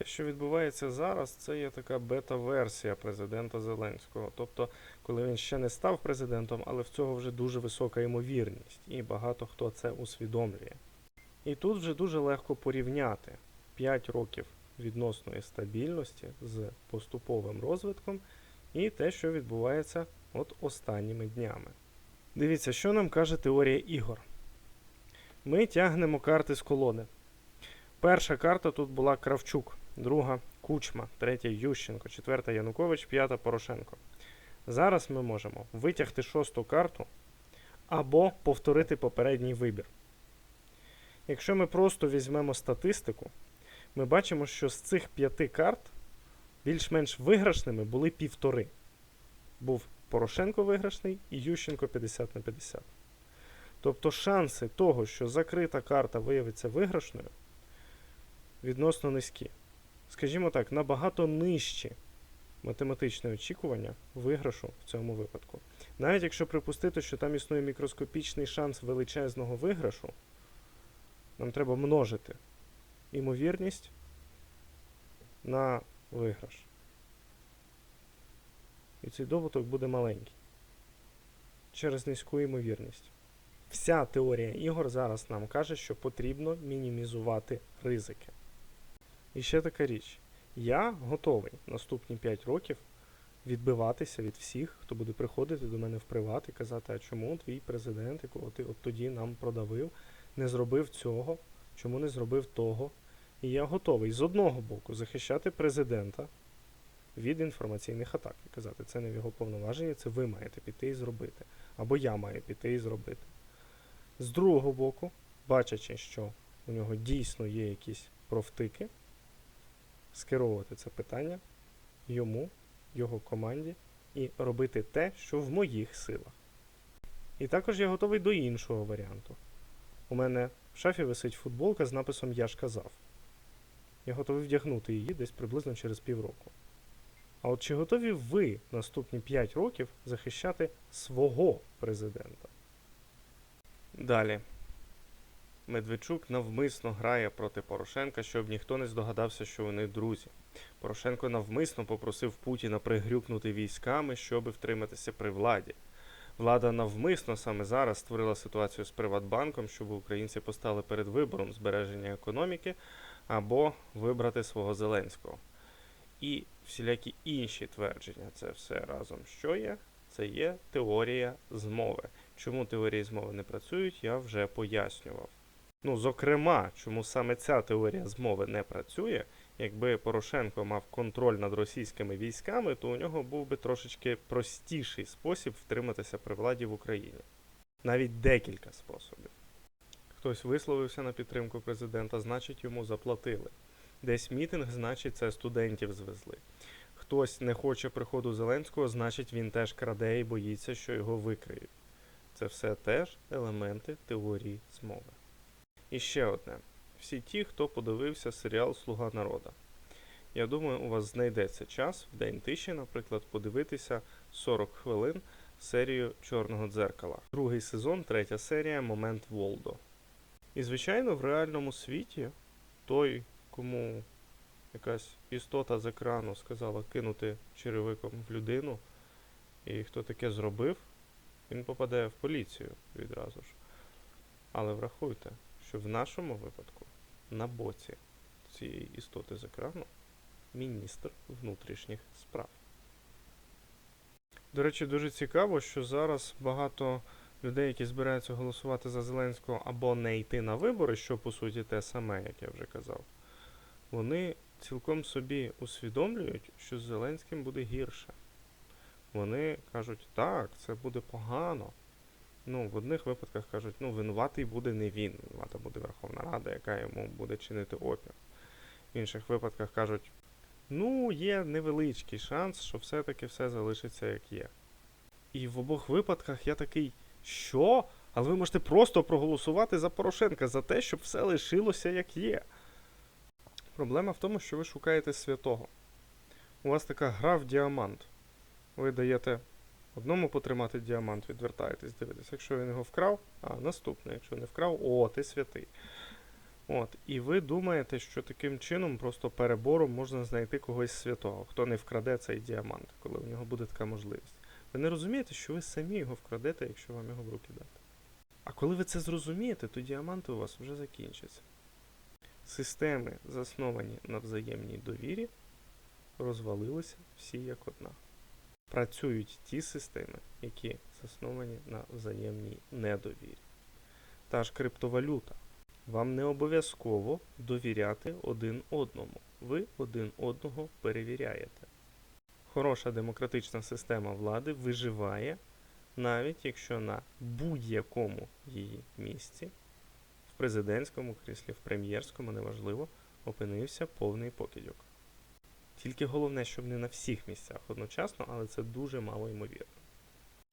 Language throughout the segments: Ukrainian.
Те, що відбувається зараз, це є така бета-версія президента Зеленського. Тобто, коли він ще не став президентом, але в цього вже дуже висока ймовірність, і багато хто це усвідомлює. І тут вже дуже легко порівняти 5 років відносної стабільності з поступовим розвитком і те, що відбувається от останніми днями. Дивіться, що нам каже теорія ігор. Ми тягнемо карти з колоди. Перша карта тут була Кравчук, друга Кучма, третя Ющенко, четверта Янукович, п'ята Порошенко. Зараз ми можемо витягти шосту карту або повторити попередній вибір. Якщо ми просто візьмемо статистику, ми бачимо, що з цих п'яти карт більш-менш виграшними були півтори. Був Порошенко виграшний і Ющенко 50 на 50. Тобто шанси того, що закрита карта виявиться виграшною, відносно низькі. Скажімо так, набагато нижчі математичне очікування виграшу в цьому випадку. Навіть якщо припустити, що там існує мікроскопічний шанс величезного виграшу, нам треба множити імовірність на виграш. І цей добуток буде маленький. Через низьку ймовірність. Вся теорія ігор зараз нам каже, що потрібно мінімізувати ризики. І ще така річ. Я готовий наступні 5 років відбиватися від всіх, хто буде приходити до мене в приват і казати, а чому твій президент, якого ти от тоді нам продавив, не зробив цього, чому не зробив того. І я готовий з одного боку захищати президента від інформаційних атак і казати, це не в його повноваженні, це ви маєте піти і зробити. Або я маю піти і зробити. З другого боку, бачачи, що у нього дійсно є якісь профтики, скеровувати це питання йому, його команді і робити те, що в моїх силах. І також я готовий до іншого варіанту. У мене в шафі висить футболка з написом Я ж казав. Я готовий вдягнути її десь приблизно через півроку. А от чи готові ви наступні 5 років захищати свого президента? Далі. Медведчук навмисно грає проти Порошенка, щоб ніхто не здогадався, що вони друзі. Порошенко навмисно попросив Путіна пригрюкнути військами, щоб втриматися при владі. Влада навмисно саме зараз створила ситуацію з Приватбанком, щоб українці постали перед вибором збереження економіки або вибрати свого Зеленського. І всілякі інші твердження, це все разом що є? Це є теорія змови. Чому теорії змови не працюють, я вже пояснював. Ну, зокрема, чому саме ця теорія змови не працює, якби Порошенко мав контроль над російськими військами, то у нього був би трошечки простіший спосіб втриматися при владі в Україні. Навіть декілька способів. Хтось висловився на підтримку президента, значить йому заплатили. Десь мітинг, значить, це студентів звезли. Хтось не хоче приходу Зеленського, значить він теж краде і боїться, що його викриють. Це все теж елементи теорії змови. І ще одне. Всі ті, хто подивився серіал Слуга народа. Я думаю, у вас знайдеться час в день тиші, наприклад, подивитися 40 хвилин серію Чорного дзеркала. Другий сезон, третя серія Момент Волдо. І, звичайно, в реальному світі той, кому якась істота з екрану сказала кинути черевиком в людину, і хто таке зробив, він попаде в поліцію відразу ж. Але врахуйте, що в нашому випадку на боці цієї істоти з екрану міністр внутрішніх справ. До речі, дуже цікаво, що зараз багато людей, які збираються голосувати за Зеленського або не йти на вибори, що по суті те саме, як я вже казав, вони цілком собі усвідомлюють, що з Зеленським буде гірше. Вони кажуть, так, це буде погано. Ну, в одних випадках кажуть, ну, винуватий буде не він, винувата буде Верховна Рада, яка йому буде чинити опір. В інших випадках кажуть, ну, є невеличкий шанс, що все-таки все залишиться як є. І в обох випадках я такий, що? Але ви можете просто проголосувати за Порошенка за те, щоб все лишилося як є. Проблема в тому, що ви шукаєте святого. У вас така гра в діамант. Ви даєте одному потримати діамант, відвертаєтесь, дивитесь. Якщо він його вкрав, а наступний, якщо не вкрав, о, ти святий. От, і ви думаєте, що таким чином просто перебором можна знайти когось святого, хто не вкраде цей діамант, коли у нього буде така можливість. Ви не розумієте, що ви самі його вкрадете, якщо вам його в руки дати. А коли ви це зрозумієте, то діаманти у вас вже закінчаться. Системи, засновані на взаємній довірі, розвалилися всі як одна. Працюють ті системи, які засновані на взаємній недовірі. Та ж криптовалюта. Вам не обов'язково довіряти один одному. Ви один одного перевіряєте. Хороша демократична система влади виживає, навіть якщо на будь-якому її місці, в президентському кріслі, в прем'єрському, неважливо, опинився повний покидьок. Тільки головне, щоб не на всіх місцях одночасно, але це дуже мало ймовірно.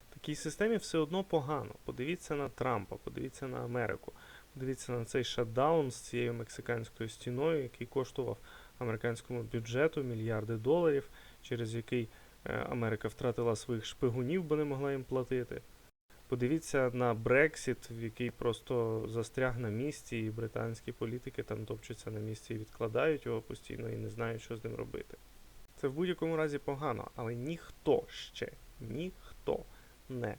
Такій системі все одно погано. Подивіться на Трампа, подивіться на Америку. Дивіться на цей шатдаун з цією мексиканською стіною, який коштував американському бюджету мільярди доларів, через який е, Америка втратила своїх шпигунів, бо не могла їм платити. Подивіться на Брексіт, в який просто застряг на місці, і британські політики там топчуться на місці і відкладають його постійно і не знають, що з ним робити. Це в будь-якому разі погано, але ніхто ще, ніхто не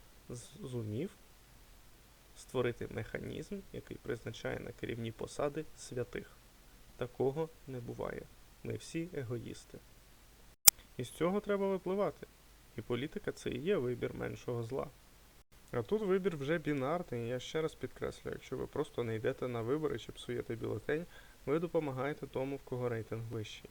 зумів створити механізм, який призначає на керівні посади святих. Такого не буває. Ми всі егоїсти. І з цього треба випливати. І політика це і є вибір меншого зла. А тут вибір вже бінарний, я ще раз підкреслю, якщо ви просто не йдете на вибори чи псуєте бюлетень, ви допомагаєте тому, в кого рейтинг вищий.